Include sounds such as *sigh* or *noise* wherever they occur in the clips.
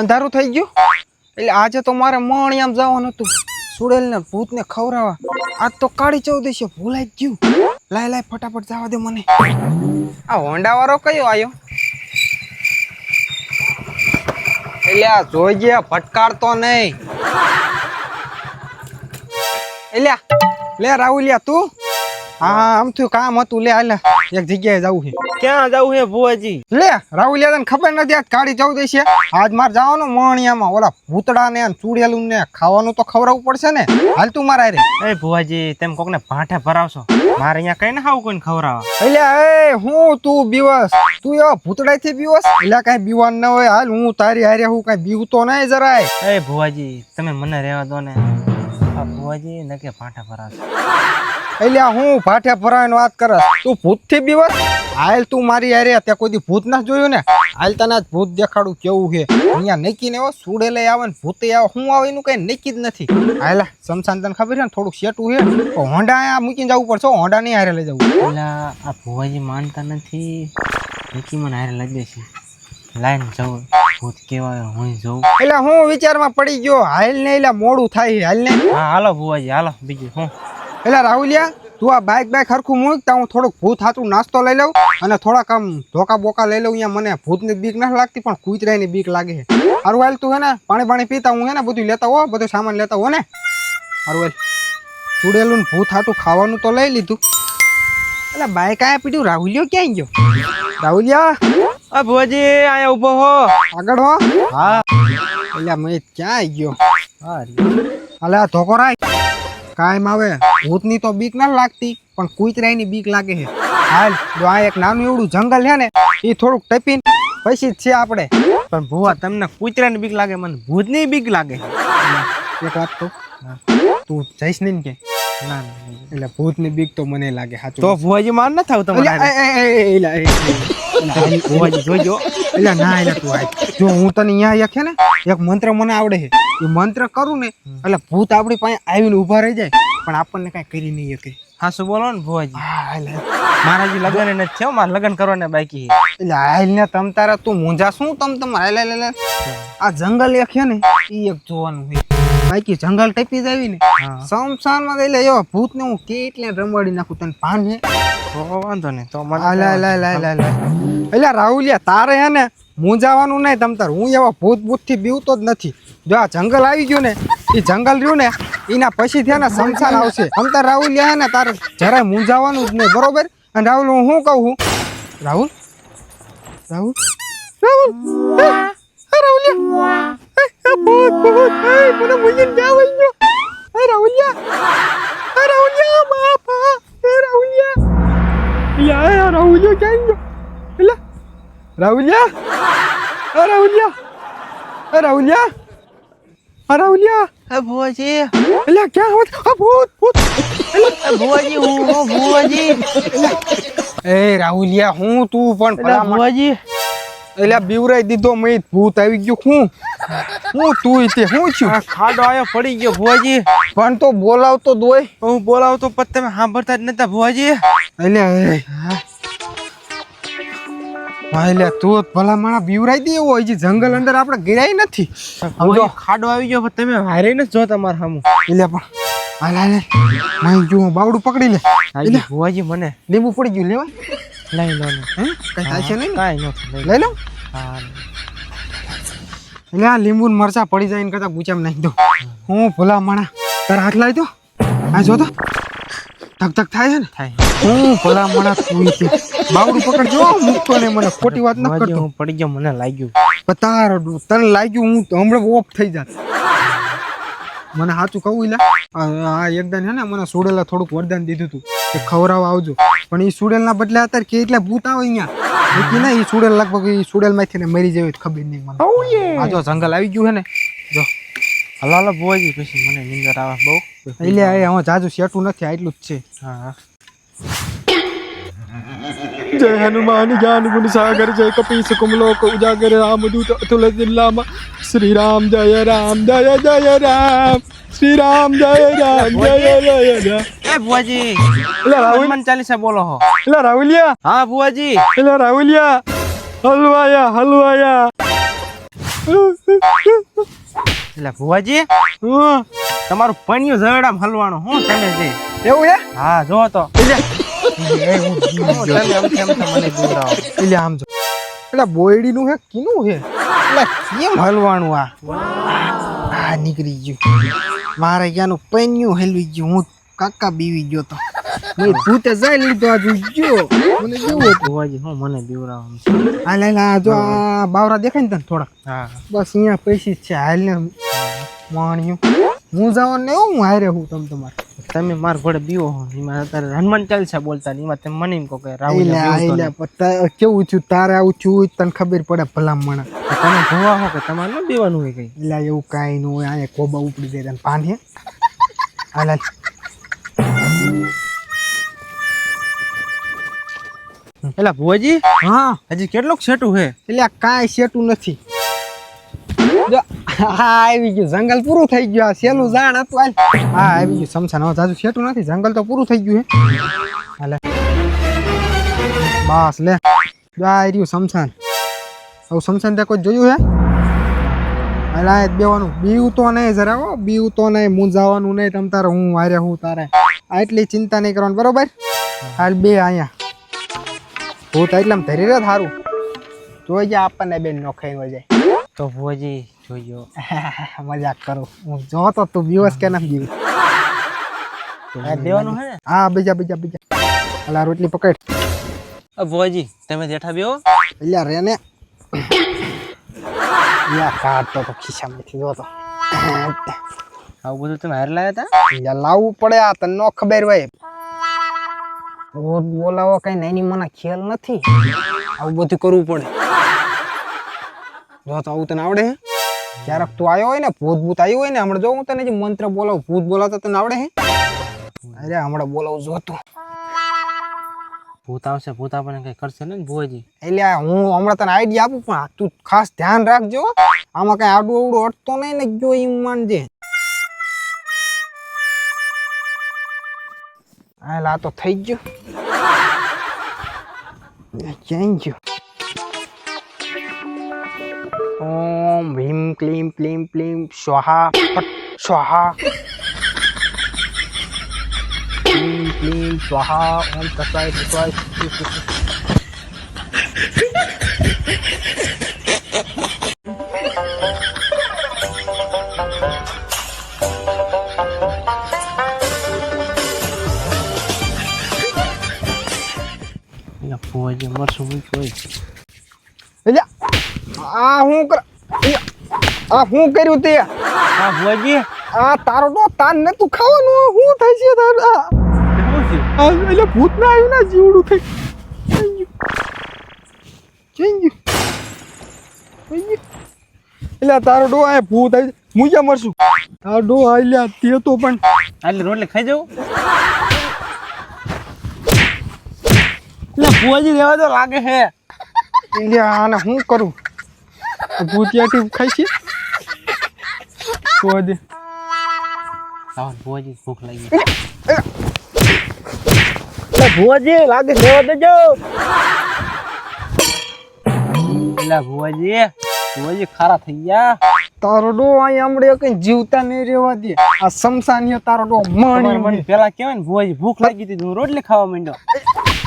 અંધારું થઈ ગયું? એટલે આજે તો મારે મણિયામ જવાનું હતું. સુડેલ ને ભૂત ને ખવડાવવા. આજ તો કાળી ચૌદશી ભૂલાઈ ગયું. લાય લાય, ફટાફટ જવા દે મને. આ હોન્ડા વાળો કયો આવ્યો એટલે આ જોઈજે ફટકારતો નહીં. એટલે લે રાહુલિયા, તું? હા આમ થયું કામ હતું લે હાલે. એક જગ્યાએ જવું છે. ક્યાં જવું હે ભુવાજી? લે રાહુલ યાદવ ખબર નથી આજ કાઢી ચૌદશી છે. આજ મારે જવાનું મોણિયામાં ઓલા ભૂતડા ને ચૂડેલું ને ખાવાનું તો ખવડાવવું પડશે ને. હાલ તું મારા રે એ ભુવાજી તેમ કોક ને ભાંઠે ભરાવશો. મારે અહીંયા કઈ ના ખાવું કોઈને ખવડાવવા. એટલે એ હું તું બીવસ. તું એવા ભૂતડાથી બીવસ? એટલે કઈ બીવાન ન હોય. હાલ હું તારી હારે હું કઈ બીવતો નહીં જરાય. એ ભુવાજી તમે મને રહેવા દો ને. ભુવાજી નકે કે ભરાવશો. એટલે હું ભાઠે ભરાવાની વાત કરસ તું ભૂતથી બીવસ હાલ તું મારી હારે તે કોઈ દી ભૂત ના જોયું ને? હાલ તને જ ભૂત દેખાડું કેવું છે. અહીંયા નક્કી ને એવો સુડે લઈ આવે ને ભૂતે આવે હું આવે એનું કઈ નક્કી જ નથી. હાલ સમસાન તને ખબર છે ને થોડુંક શેટું છે. તો હોન્ડા અહીંયા મૂકીને જવું પડશે હોંડા હોન્ડા નહીં હારે લઈ જવું. પેલા આ ભુવાજી માનતા નથી. નિકી મને હારે લઈ છે. લાઈન જવું. ભૂત કેવાય હું જવું એટલે હું વિચારમાં પડી ગયો હાલ ને એટલે મોડું થાય હાલ ને હા હાલો ભુવાજી હાલો બીજું હું એટલે રાહુલિયા તું આ બાઇક બાઇક હરખું મૂક તો હું થોડુંક ભૂત હાથું નાસ્તો લઈ લઉં અને થોડાક આમ ધોકા બોકા લઈ લઉં અહીંયા મને ભૂતની બીક નથી લાગતી પણ કૂતરાની બીક લાગે છે. હારું હાલ તું હે ને પાણી પાણી પીતા હું હે ને બધું લેતા હો બધું સામાન લેતા હો ને. હારું હાલ ચૂડેલું ભૂત હાથું ખાવાનું તો લઈ લીધું. એટલે બાઇક આયા પીડ્યું? રાહુલિયો ક્યાં ગયો? રાહુલિયા? આ ભુવાજી આયા ઊભો હો. આગળ હો. હા. એટલે મેં ક્યાં ગયો? હા હાલે આ ધોકો રાખ. કાયમ આવે. ભૂતની તો બીક ના લાગતી, પણ કૂતરાની બીક લાગે છે. હાલ, જો આ એક નાનું એવડું જંગલ છે ને એ થોડુંક ટપીને પછી છે આપણે. પણ ભુવા, તમને કૂતરાની બીક લાગે, મને ભૂતની બીક લાગે. એક વાત તો તું જઈશ નહીં ને કે ના એટલે ભૂતની બીક તો મને લાગે સાચું તો ભુવાજી માર ના થાવ તમારે ભુવાજી જોજો એટલે ના એટલે તું આય જો હું તને અહીંયા યખે ને એક મંત્ર મને આવડે છે એ મંત્ર કરું ને એટલે ભૂત આપણી પાસે આવીને ઊભા રહી જાય પણ આપણને કાંઈ કરી નહીં શકે હા શું બોલો ને ભુવાજી મારા જે લગ્ન નથી થયો મારે લગ્ન કરવાને બાકી એટલે હાલ ને તમ તારા તું મૂંઝા શું તમ તમ હાલ હાલ હાલ. આ જંગલ એક છે ને એ એક જોવાનું હોય બાકી જંગલ ટપી જાવી ને હા. સમસાનમાં એટલે એવા ભૂત ને હું કેટલે રમાડી નાખું તને ભાન છે વાંધો નહીં તો મને લા હાલ હાલ હાલ હાલ. એટલે રાહુલિયા તારે હે ને મૂંઝાવાનું નહીં તમ તાર. હું એવા ભૂત ભૂતથી બીવતો જ નથી. જો આ જંગલ આવી ગયું ને એ જંગલ રહ્યું ને એના પછી થયા ને સમસાન આવશે. તમ તાર રાહુલિયા હે ને તારે જરાય મૂંઝાવાનું જ નહીં બરોબર? અને રાહુલ હું શું કહું છું? રાહુલ? રાહુલ? રાહુલ? મને મૂંઝીને જાવ ગયો એ રાહુલિયા. એ રાહુલિયા બાપા એ રાહુલિયા. યા યા રાહુલિયા ક્યાં ગયો? એટલે રાહુલિયા. એ રાહુલિયા. એ રાહુલિયા. એ રાહુલિયા. એ ભુવાજી. એટલે ક્યાં હોત? આ ભૂત ભૂત. એ ભુવાજી હું ભુવાજી. એ રાહુલિયા હું તું પણ એટલે ભલા માણસ. ભુવાજી. એટલે બીવરાઈ દીધો મેં ભૂત આવી ગયું હું. હું તું તે હું છું? ખાડો આયો પડી ગયો ભુવાજી. પણ તો બોલાવતો દોય હું બોલાવતો પણ તમે સાંભળતા જ નતા ભુવાજી. એટલે તું ભલા માણા બીવરાઈ દે એવો હજી જંગલ અંદર આપણે ગિરાય નથી. સમજો? ખાડો આવી ગયો પણ તમે હારે ન જો તમાર સામું એટલે પણ હાલ હાલે માઈ જો બાવડું પકડી લે. એટલે ભુવાજી મને. લીંબુ પડી ગયું લેવાય. લઈ લો ને. હે કઈ થાય છે નહીં? કાંઈ ન લઈ લો. હા એટલે આ લીંબુ મરચા પડી જાય એને કરતા ગુચામ નાખી દો હું ભલા માણા તારા હાથ લાવી દો. આ જો તો ધક ધક થાય છે ને? થાય. હું ભલા માણા સુઈ છે બાવડું પકડજો મૂકતો ને મને. ખોટી વાત ન કરતો. હું પડી ગયો મને લાગ્યું. પણ તને લાગ્યું હું તો હમણાં ઓફ થઈ જાત. મને સાચું કહું એટલે આ આ એકદમ છે ને મને સોડેલા થોડુંક વરદાન દીધું હતું કે ખવડાવવા આવજો. પણ એ સુડેલના બદલે અત્યારે કે એટલે ભૂત આવે અહીંયા. નક્કી ના એ સુડેલ લગભગ એ સુડેલમાંથી ને મરી જાય ખબર નહીં મને. આ જો જંગલ આવી ગયું છે ને. જો. હલાલ બોજી પછી મને નિંદર આવે બહુ. એટલે આ હું જાજુ સેટું નથી આટલું જ છે. હા હા. જય હનુમાન જ્ઞાન ગુણ સાગર જય કપીસ કુમલોક ઉજાગર રામદૂત અતુલ જિલ્લામાં શ્રી રામ જય રામ જય જય રામ. શ્રી રામ જય રામ જય જય. રામ એ ભુવાજી. એટલે રાહુલ. મન ચાલીસા બોલો હો. એટલે રાહુલિયા. હા ભુવાજી. એટલે રાહુલિયા. હલવાયા હલવાયા. એટલે ભુવાજી હં, તમારું પન્યું ઝવેડામ હલવાનું હું તમે જે. એવું હે? હા જો તો. એટલે આમ જો. એટલે બોયડીનું હે કીનું હે? એટલે કેમ હલવાનું આ? આ નીકળી ગયું. મારે ક્યાંનું પૈન્યું હલવી ગયું? હું કાકા બીવી ગયો તો. મેં ભૂતે જાય લીધો આ જોઈ ગયો. મને કેવું હતું? ભુવાજી હું મને બીવડાવો આ લે લે, આ જો આ બાવરા દેખાય ને તને થોડા? હા. બસ અહીંયા પૈસી છે હાલ ને માણ્યું હું જવાનું ને હું હારે હું તમ તમારે. તમે માર ઘોડે બીવો હો. એમાં અત્યારે હનુમાન ચાલીસા બોલતા ને એમાં તમે મને એમ કહો કે રાહુલ કેવું છું તારે આવું છું તને ખબર પડે ભલામણ તમે જોવા હો કે તમારે ન બીવાનું હોય કઈ? એટલે એવું કાંઈ ન હોય. અહીંયા કોબા ઉપડી દે તને પાન હે. હાલ. એટલે ભુવાજી? હા. હજી કેટલુંક સેટું છે એટલે કાંઈ સેટું નથી. હા આવી ગયું. જંગલ પૂરું થઈ ગયું. આ સેલું જાણ હતું હાલ. હા આવી ગયું. સમસાન હવે જાજુ સેટું નથી. જંગલ તો પૂરું થઈ ગયું હે. હાલે બસ લે. જો આ રહ્યું સમસાન હવે સમસાન ત્યાં કોઈ જોયું હે? એટલે આ બેવાનું. બીવું તો નહીં જરા હો. બીવું તો નહીં મૂંઝાવાનું નહીં. તમ તારે હું હારે હું તારે. આ એટલી ચિંતા નહીં કરવાની. બરોબર? હાલ બે અહીંયા. હું તો એટલામાં ધરી રહે સારું જોઈ જાય આપણને બેન નોખાઈ ન જાય. તો ભોજી જોયો *laughs* મજાક કરું. હું જો તો તું દિવસ કે ના જીવ દેવાનું હે હા બીજા બીજા બીજા. અલા રોટલી પકડ. ભોજી તમે જેઠા બેહો. અલ્યા રે ને. યા કાઢતો તો ખિસ્સામાંથી જોતો. આવું બધું તમે હાર લાવ્યા હતા લાવવું પડે આ તને નો ખબર હોય રોજ બોલાવો કઈ નાની મને ખ્યાલ નથી. આવું બધું કરવું પડે. જો તો આવું તને આવડે હે? ક્યારેક તું આવ્યો હોય ને ભૂત ભૂત આવ્યું હોય ને હમણાં જો હું તને જે મંત્ર બોલાવું ભૂત બોલાવતા તને આવડે હે? અરે હમણાં બોલાવું જો તું. ભૂત આવશે ભૂત આપણને કઈ કરશે ને ભુવાજી. એટલે હું હમણાં તને આઈડિયા આપું પણ તું ખાસ ધ્યાન રાખજો આમાં કઈ આડું અવડું અટતો નહીં ને જો એમ માનજે. આ તો થઈ ગયું ક્યાં ગયું ઓમ ભીમ ક્લીમ ક્લીમ ક્લીમ સ્વાહા ફટ સ્વાહા ક્લીમ ક્લીમ સ્વાહા ઓમ તસાય તસાય અહીંયા ભુવાજી મરશું મૂક્યું એટલે આ હું કર આ હું કર્યું તે? આ ભુવાજી? આ તારો તો તાન ને તું ખાવાનું? હું થાય છે તાર આ? શું આ એટલે ભૂત ના આવ્યું ના જીવડું થઈ થઈ થઈ થઈ ગયું. એટલે તારો ડો આ ભૂત આવી મુજા મરશું? તારો ડો આલ્યા તે તો પણ એટલે રોટલી ખાઈ જાઉં? ભુવાજી રહેવા તો લાગે હે આને હું કરું? ભૂતિયાથી ખાઈ છે દે લાવો ભૂખ લાગી. એટલે ભૂવાજી લાગે લેવા દેજો. એટલે ભુવાજી ભુવાજી ખારા થઈ ગયા. તારો ડો અહીં હમણે કઈ જીવતા નહીં રહેવા દે. આ સમસાનીય તારો ડો મણી પેલા કેવાય ને ભુવાજી ભૂખ લાગી હતી હું રોટલી ખાવા માંડ્યો.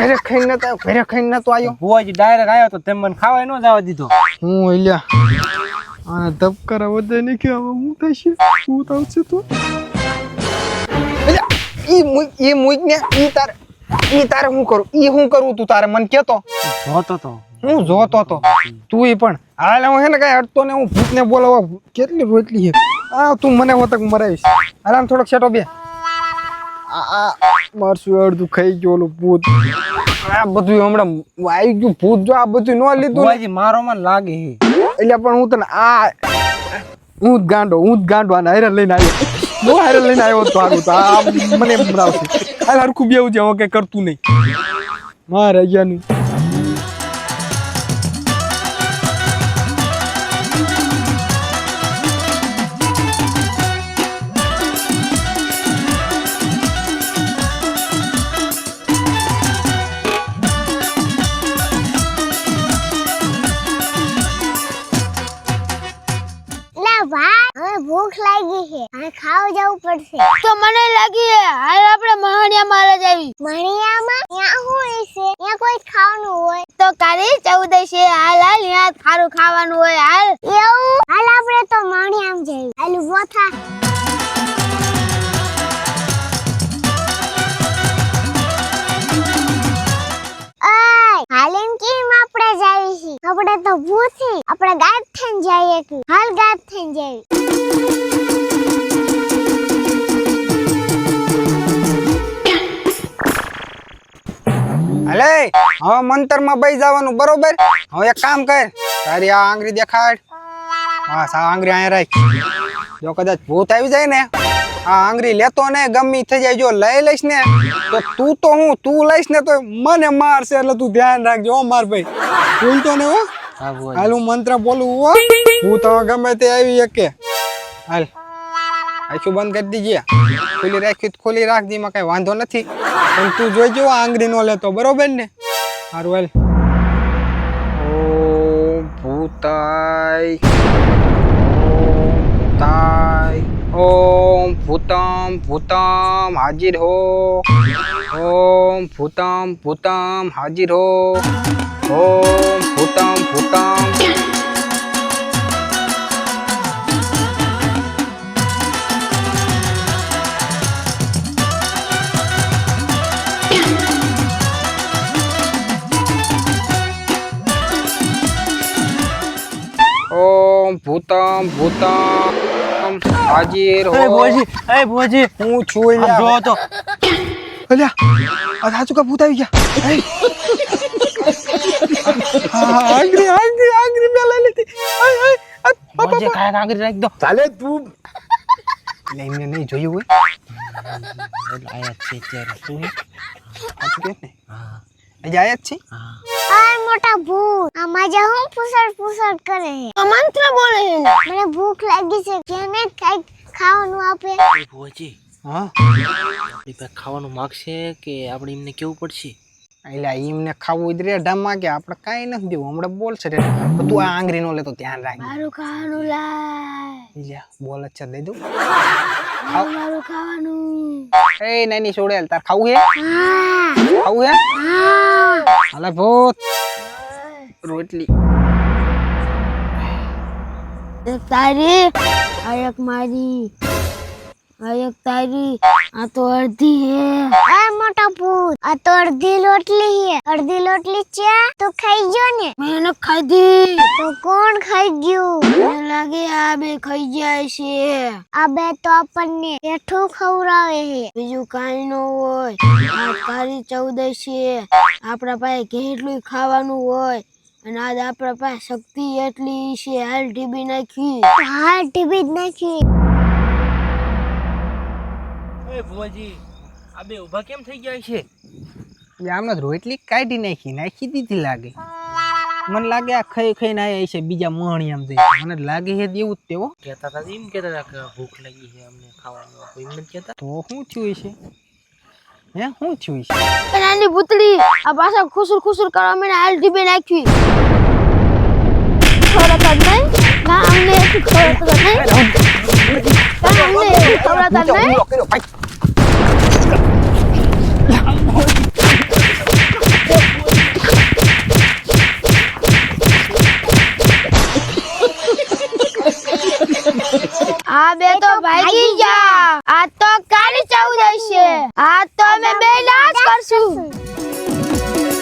ઘરે ખાઈને નતો આવ્યો ઘરે ખાઈને નતો આવ્યો. ભુવાજી ડાયરેક્ટ આવ્યો તો તેમ મને ખાવા ન જવા દીધો. હું એલ્યા આને ધબકારા વધે નહીં કે હવે હું થશે? હું તો આવશે તો? ઈ મુઈ ઈ મુઈ ને ઈ તારે ઈ તારે હું કરું? ઈ હું કરું તું તારે? મને કેતો જોતો તો. હું જોતો તો. તું ઈ પણ. હાલ હું હે ને કઈ અડતો ને હું ભૂતને બોલાવવા કેટલી રોટલી છે? આ તું મને વતક મરાવીશ. આરામ થોડોક છેટો બે. આ આ મારશું અડધું ખાઈ ગયો ઓલું ભૂત. આ બધું હમણાં આવી ગયું ભૂત જો આ બધું ન લીધું ને. મારો માં લાગે એટલે પણ હું તને આ હું જ ગાંડો હું જ ગાંડો આને હારે લઈને આવ્યો. બહુ હારે લઈને આવ્યો તો સારું તો આ મને રાવશે હાલ હરખું બેવું છે હવે કઈ કરતું નહીં. મારે અહીંયાનું પડશે. તો મને લાગી હાલ આપણે મહાણિયા મહારાજ આવી મહાણિયામાં? ત્યાં હોય છે ત્યાં કોઈ ખાવાનું હોય? તો કાલી ચૌદશે. હાલ હાલ ત્યાં ખારું ખાવાનું હોય. હાલ. એવું? હાલ આપણે તો મહાણિયામાં જઈએ. હાલ ઊભો થા. હાલીન કેમ આપણે જાવી છીએ આપણે તો ભૂથી આપણે ગાયબ થઈને જઈએ કે. હવે મંતરમાં બઈ જવાનું બરોબર? હવે એક કામ કર તારી આ આંગળી દેખાડ. હા સા આંગળી અહીંયા રાખ. જો કદાચ ભૂત આવી જાય ને આ આંગળી લેતો ને ગમી થઈ જાય જો લઈ લઈશ ને તો તું તો હું તું લઈશ ને તો મને મારશે એટલે તું ધ્યાન રાખજો માર ભાઈ. ભૂલતો ને હો. હાલ હું મંત્ર બોલું હો. હું તો ગમે તે આવી શકે. હાલ. આખું બંધ કરી દીજે. ખોલી રાખી તો ખોલી રાખજે, એમાં કઈ વાંધો નથી. પણ તું જોઈજો આ આંગળી નો લેતો, બરોબર ને? સારું હાલ. ઓ ભૂતાય. ભૂતાય. તાય ઓમ ભૂતમ ભૂતમ, હાજર હો. ઓમ ભૂતમ ભૂતમ, હાજીર હો. ઓમ ભૂતમ ભૂતમ. ઓમ ભૂતમ ભૂતમ. હાજીર હો. ભોજી એ ભોજી હું છું અહીંયા. જો તો. અલ્યા આ સાચું કા ભૂત આવી ગયા? આંગરી આંગરી આંગરી મેં લઈ લીધી. આય, આય, આ, આ, બુઆજી કાંઈક આગળ રાખી દો. ચાલે તું. લઈને નહીં જોયું હોય. આયા છે ત્યારે તું આ સાચું કે ને હા. આયા છે હા. મોટા ભૂત. આ મજા હું પૂછડ પૂછડ કરે છે? મંત્ર બોલે મને ભૂખ લાગી છે. કેને કંઈક ખાવાનું આપે. એ હા? આપણી પાસે ખાવાનું માગશે કે આપણે એમને કેવું પડશે? એટલે એમને ખાવું જ રે ઢામમાં કે આપણે કાંઈ નથી દેવું. હમણાં બોલશે રે તું આ આંગળી નો લેતો ધ્યાન રાખ મારું ખાવાનું લાય. લે બોલ જ છે દઈ દઉં. મારું ખાવાનું. એ નાની છોડેલ તાર ખાવું હે? ખાવું હે. હાલે ભૂત. રોટલી એક તારી આ એક મારી આ એક તારી આ તો અડધી હે આ મોટા ભૂત આ તો અડધી લોટલી હે અડધી લોટલી છે તો ખાઈ ગયો ને મેં ખાધી તો કોણ ખાઈ ગયું મને લાગે આ બે ખાઈ જાય છે આ બે તો આપણને પેઠું ખવડાવે છે બીજું કાંઈ ન હોય આ તારી ચૌદશી આપણા પાસે કેટલું ખાવાનું હોય અને આજ આપણા પાસે શક્તિ એટલી છે હાલ ટીબી નાખી. હાલ ટીબી જ નાખી. એ બુઆજી આ બે ઊભા કેમ થઈ ગયા છે? આમને રોટલી કાઢી નાખી નાખી દીધી લાગે. મને લાગે આ ખાઈ ખાઈને આયા છે બીજા મહણી આમ થઈ મને લાગે છે એવું જ તેવો. કહેતા હતા એમ કહેતા હતા કે ભૂખ લાગી છે અમને ખાવાનું કોઈ એમ નથી કહેતા તો શું થયું છે હે? શું થયું છે? અને આની ભૂતળી આ પાછા ખુસુર ખુસુર કરવા મને હાલ ટીબી નાખી ખવડાવતા તો નહીં. ના અમને ખવડાવતા જ નહીં. ના અમને એટલું તો નહીં. આ બે તો ભાગી ગયા. આ તો કાલી ચૌદ હશે. આ તો અમે બે લાશ કરશું.